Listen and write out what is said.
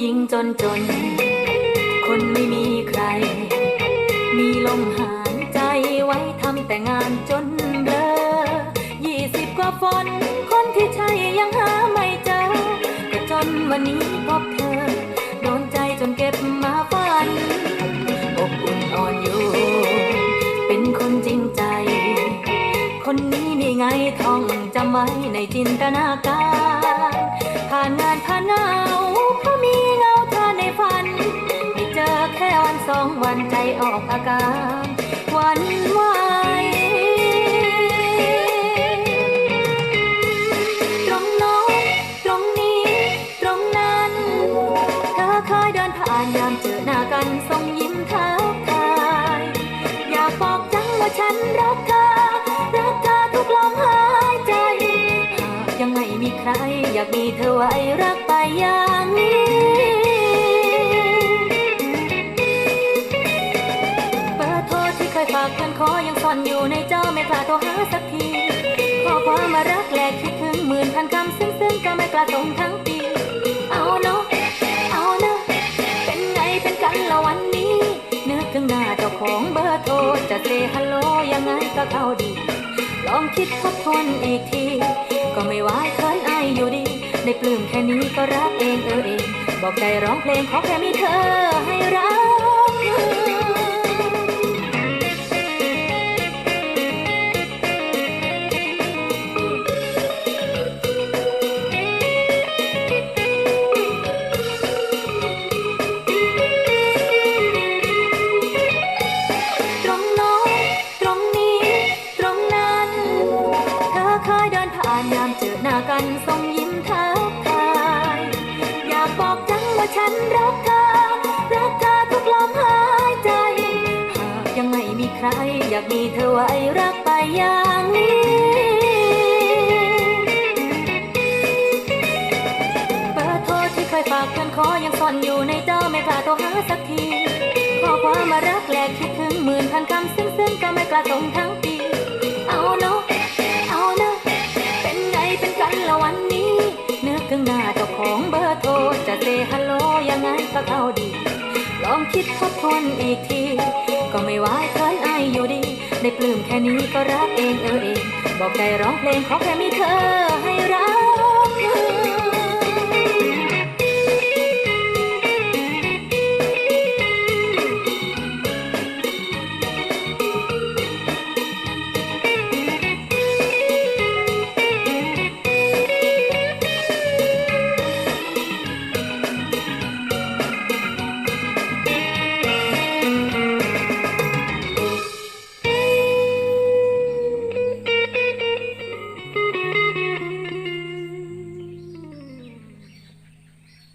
หญิงจนจน คนไม่มีใคร มีลมหายใจไว้ทำแต่งานจนเบลอยี่สิบกว่าฝนคนที่ใช่ยังหาไม่เจอก็จนวันนี้พบเธอ โดนใจจนเก็บมาฝันอบอุ่นอ่อนโยนเป็นคนจริงใจ คนนี้นี่ไงท่องจำไว้ในจินตนาการ ผ่านงานผ่านหนาวเพราะมี องวันใจออกอาการหวันไหวตรงโน้นตรงนี้ ตรงนั้น เธอเคยเดินผ่านยามเจอหน้ากันส่งยิ้มทักทาย อยากบอกจังว่าฉันรักเธอ รักเธอทุกลมหายใจ ยังไม่มีใคร อยากมีเธอไว้รักไปอย่างนี้ ซึ้งๆก็ไม่กล้าส่งทั้งปี เอาเนาะเอาเนาะเป็นไงเป็นกันละวันนี้เนึกถึงหน้าเจ้าของเบอร์โทรจะเซฮัลโหลยังไงก็เข้าดี ลองคิดทบทวนอีกที ก็ไม่ว่าเคินอายอยู่ดี ได้ปลื้มแค่นี้ก็รักเองเออเอง บอกใจร้องเพลงขอแค่มีเธอให้รักานยามเจอหน้ากันส่งยิ้มทักทายอยากบอกจังว่าฉันรักเธอ รักเธอทุกลมหายใจ หากยังไม่มีใคร อยากมีเธอไว้รักไปอย่างนี้เบอร์โทรที่เคยฝากเพื่อนขอยังซ่อนอยู่ในจอไม่กล้าโทรหาสักที ข้อความมารักแหลกคิดถึงหมื่นพันคำซึ้งๆก็ไม่กล้าส่งทั้งปี เซฮัลโหลยังไงก็เข้าดี ลองคิดทบทวนอีกที ก็ไม่ว่าเคินอายอยู่ดี ได้ปลื้มแค่นี้ก็รักเองเออเอง บอกใจร้องเพลงขอแค่มีเธอให้รัก